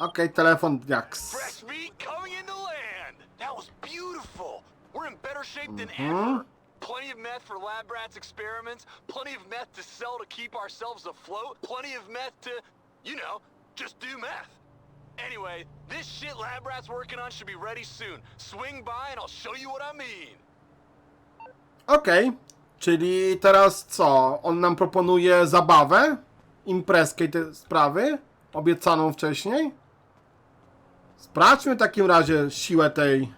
Okej, telefon Jax. Fresh meat coming into land. That was beautiful. We're in better shape than Mhm. ever. Plenty of meth for lab rats experiments, plenty of meth to sell to keep ourselves afloat, plenty of meth to, you know, just do meth. Anyway, this shit lab rat's working on should be ready soon. Swing by and I'll show you what I mean. Okej, czyli teraz co? On nam proponuje zabawę? Imprezkę i te sprawy? Obiecaną wcześniej? Sprawdźmy w takim razie siłę tej...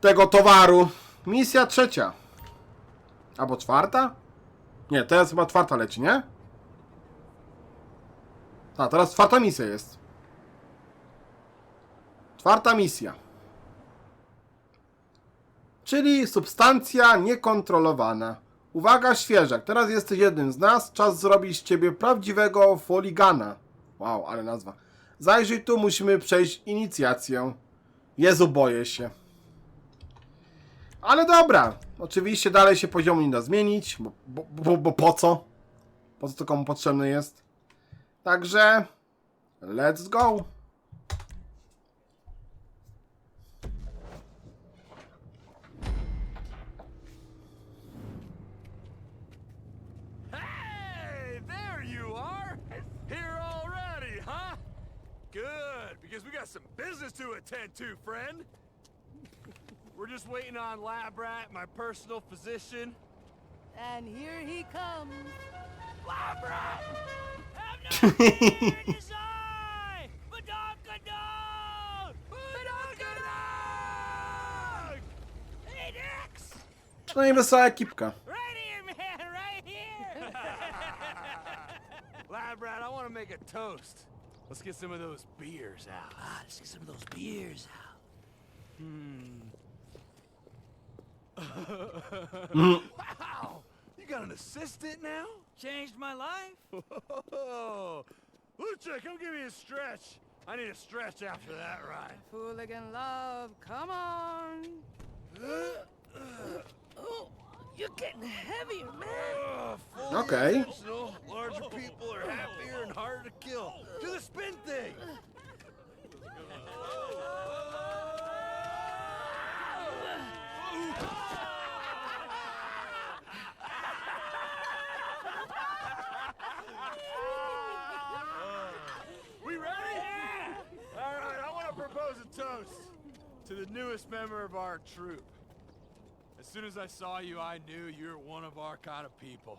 tego towaru. Misja trzecia. Albo czwarta? Nie, teraz chyba czwarta leci, nie? A, teraz czwarta misja jest. Czwarta misja. Czyli substancja niekontrolowana. Uwaga, świeżak, teraz jesteś jednym z nas, czas zrobić z ciebie prawdziwego foligana. Wow, ale nazwa. Zajrzyj tu, musimy przejść inicjację. Jezu, boję się. Ale dobra, oczywiście dalej się poziomu nie da zmienić, bo, bo, bo, bo po co? Po co to komu potrzebne jest? Także, let's go. Got some business to attend to, friend. We're just waiting on Lab Rat, my personal physician. And here he comes. Lab Rat! Have no fear, design! Badonkadonk! Badonkadonk! Hey, Dex! No i wesoła ekipka. Right here, man, right here! Lab Rat, I want to make a toast. Let's get some of those beers out. Ah, let's get some of those beers out. Hmm. Wow! You got an assistant now? Changed my life. Oh, Lucha, come give me a stretch. I need a stretch after that ride. Hooligan love, come on. Oh, you're getting heavy, man. Ugh, fully Okay. People are happier and harder to kill. Do the spin thing. We ready? Yeah! All right, I want to propose a toast to the newest member of our troop. As soon as I saw you, I knew you were one of our kind of people.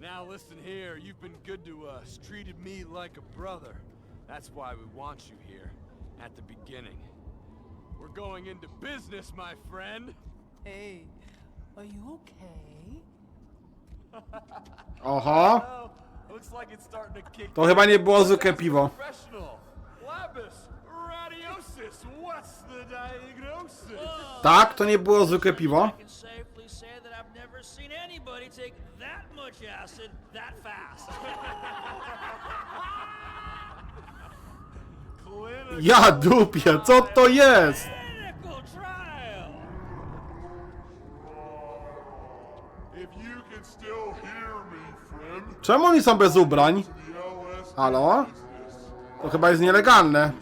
Now listen here, you've been good to us, treated me like a brother. That's why we want you here, at the beginning. We're going into business, my friend. Hey, are you okay? Oho, uh-huh. Oh, looks like it's starting to kick to chyba nie było zwykłe piwo. Professional. Labus, radiosis, what's the diagnosis? Tak, to nie było zwykłe piwo. Seen anybody take that much acid that fast. Ja dupie, co to jest? Clinical trial! If you can still hear me, friend, Czemu oni są bez ubrań? the Halo? To chyba jest nielegalne.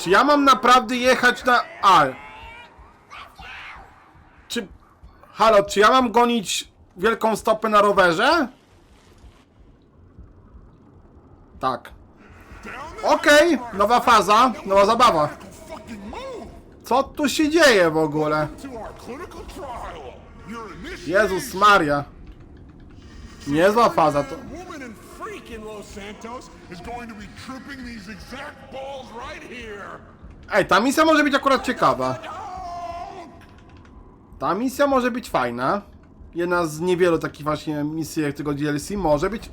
Czy ja mam naprawdę jechać na... A. Czy... Halo, czy ja mam gonić wielką stopę na rowerze? Tak. Okej, nowa faza, nowa zabawa. Co tu się dzieje w ogóle? Jezus Maria. Niezła faza to. Los Santos is going to be tripping these exact balls right here. Ej, ta misja może być akurat ciekawa. Ta misja może być fajna. Jedna z niewielu takich właśnie misji jak tego DLC może być.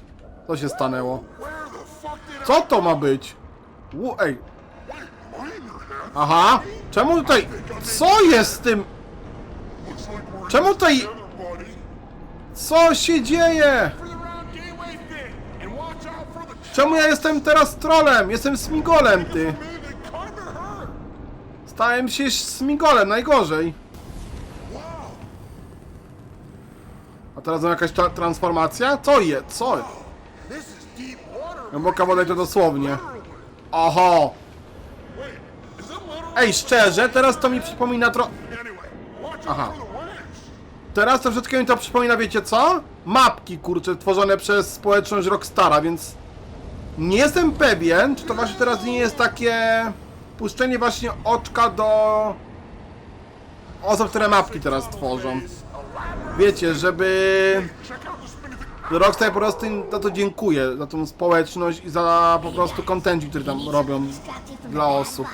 Co się stanęło? Co to ma być? Ło, ej, aha. Czemu tutaj... Co jest z tym? Czemu tutaj... Co się dzieje? For the round gateway thing, and watch out for the Czemu ja jestem teraz trolem? Jestem smigolem, ty. Stałem się smigolem, najgorzej. A teraz jakaś tra transformacja? Co je? Co? Głęboka woda to dosłownie. Oho! Ej, szczerze, teraz to mi przypomina tro... Aha. Teraz troszeczkę mi to przypomina, wiecie co? Mapki, kurczę, tworzone przez społeczność Rockstara, więc... Nie jestem pewien, czy to właśnie teraz nie jest takie... Puszczenie właśnie oczka do... Osób, które mapki teraz tworzą. Wiecie, żeby... Rockstar po prostu za to dziękuję, za tą społeczność i za po prostu kontencik, który tam robią dla osób.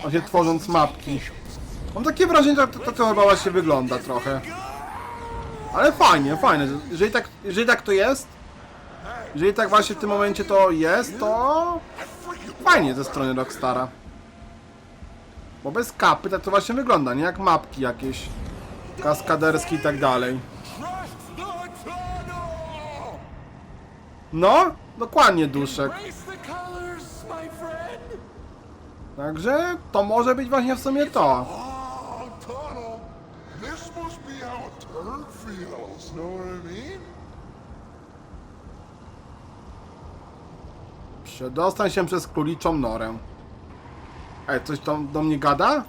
Właśnie tworząc mapki. Mam takie wrażenie, że to, to, to chyba właśnie wygląda trochę. Ale fajnie, fajnie. Jeżeli tak, jeżeli tak to jest, jeżeli tak właśnie w tym momencie to jest, to fajnie ze strony Rockstara. Bo bez kapy tak to właśnie wygląda, nie jak mapki jakieś kaskaderskie i tak dalej. No, dokładnie duszek. Także to może być właśnie w sumie to. Oh, tunnel. This must be how a turd feels, know what I mean? Przedostań się przez króliczą norę. Ej, coś tam do mnie gada?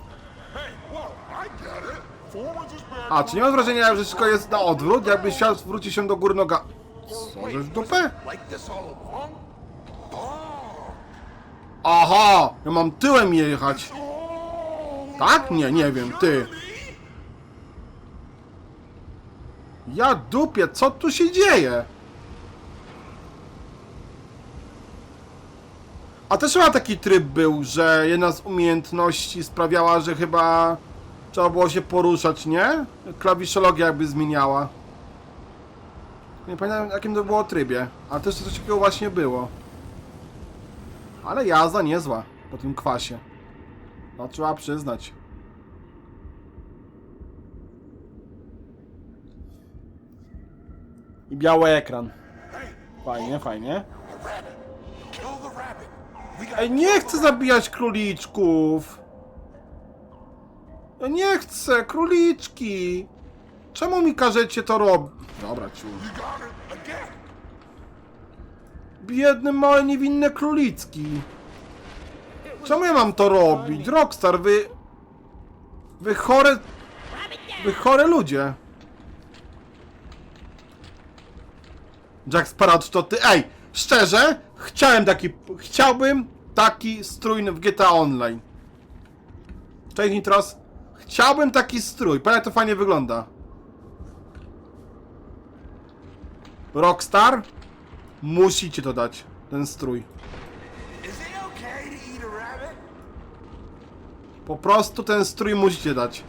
A, czy nie mam wrażenia, że wszystko jest na odwrót? Jakby świat zwróci się do góry noga... Co, dupę? Aha! Ja mam tyłem jechać. Tak? Nie, nie wiem, ty. Ja dupię, co tu się dzieje? A też chyba taki tryb był, że jedna z umiejętności sprawiała, że chyba trzeba było się poruszać, nie? Klawiszologia jakby zmieniała. Nie pamiętam jakim to było trybie, ale też coś takiego właśnie było. Ale jazda niezła po tym kwasie. No trzeba przyznać. I biały ekran. Fajnie, fajnie. Rabbit. Ej, nie chcę zabijać króliczków! Ja nie chcę, króliczki! Czemu mi każecie to robić? Dobra, ciu. Biedne, małe, niewinne królicki. Czemu ja mam to robić? Rockstar, wy... Wy chore... Wy chore ludzie. Jack Sparrow to ty... Ej! Szczerze? Chciałem taki... Chciałbym taki strój w GTA Online. Cześć Nitros. Chciałbym taki strój. Pamiętaj, to fajnie wygląda. Rockstar? Musicie to dać. Ten strój. Po prostu ten strój musicie dać.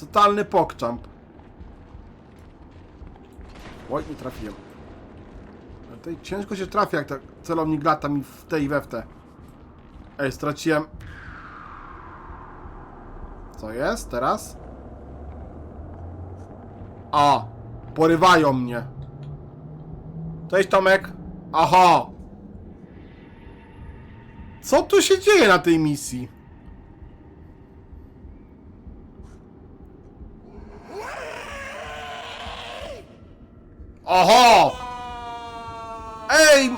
Totalny pokczamp. Oj, nie trafiłem. Tutaj ciężko się trafia, jak tak celownik lata mi w te i we w te. Ej, straciłem... Co jest teraz? A! Porywają mnie. Cześć Tomek. Aha! Co tu się dzieje na tej misji? Oho! Ej!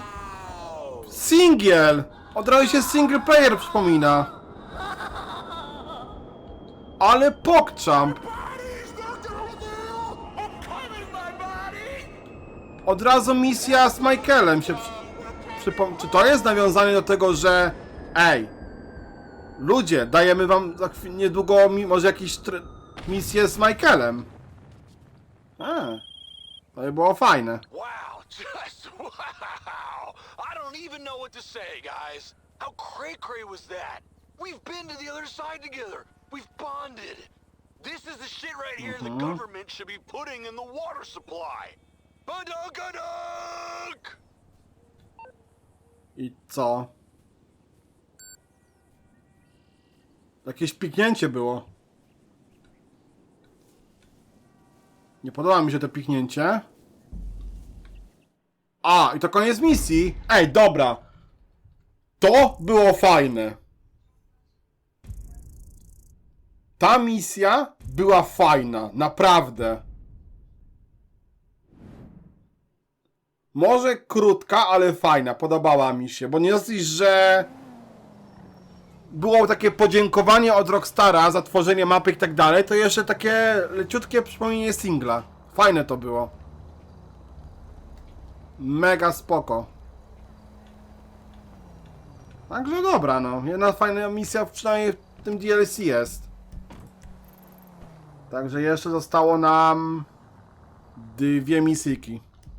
Singiel! Od razu się single player przypomina. Ale pokczamp! Od razu misja z Michaelem się przy, przypom... Czy to jest nawiązanie do tego, że... Ej! Ludzie, dajemy wam za chwil, niedługo mi, może jakieś tr... misję z Michaelem. A, to by było fajne. Wow, just even know what to say, guys. How cray cray was that? We've been to the other side together. We've bonded. This is the shit right here the government should be putting in the water supply. Badunk! I co? Jakieś piknięcie było. Nie podoba mi się to piknięcie. A, i to koniec misji. Ej, dobra. To było fajne. Ta misja była fajna, naprawdę. Może krótka, ale fajna, podobała mi się, bo nie dosyć, że było takie podziękowanie od Rockstara za tworzenie mapy i tak dalej, to jeszcze takie leciutkie przypomnienie singla. Fajne to było. Mega spoko. Także dobra, no. Jedna fajna misja przynajmniej w tym DLC jest. Także jeszcze zostało nam dwie misyjki.